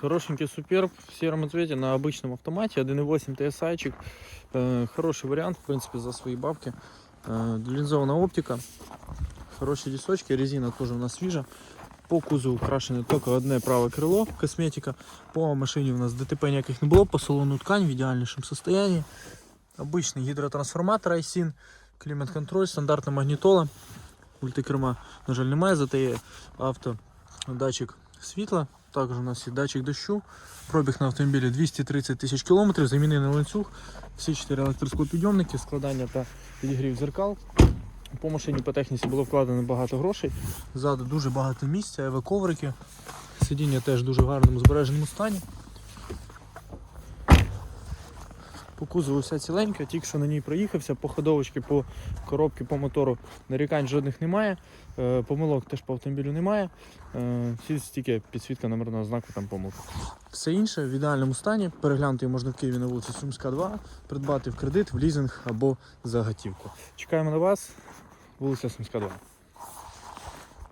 Хорошенький суперб в сером цвете на обычном автомате, 1.8 TSI-чик. Э, Хороший вариант, в принципе, за свои бабки. Э, Линзованная оптика, хорошие дисочки, резина тоже у нас свежа. По кузову украшене только одне праве крило, косметика. По машині у нас ДТП ніяких не було, по салону ткань в ідеальнішому состоянии. Обычный гідротрансформатор ISIN, клімат-контроль, стандартна магнітола. Мультикерма, на жаль, немає, зате є авто, датчик світла. Також у нас є датчик дощу. Пробіг на автомобілі 230 тисяч кілометрів, замінений ланцюг, всі 4 електроскопідйомники, складання та підігрів зеркал. По машині по техніці було вкладено багато грошей. Ззаду дуже багато місця, коврики. Сидіння теж в дуже гарному збереженому стані. По кузову вся ціленька, тільки що на ній проїхався, по ходовочці, по коробці, по мотору нарікань жодних немає. Е, Помилок теж по автомобілю немає. Е, тільки підсвітка номерного знаку там помилка. Все інше в ідеальному стані. Переглянути можна в Києві на вулиці Сумська 2, придбати в кредит, в лізинг або за готівку. Чекаємо на вас, вулиця Сумська 2.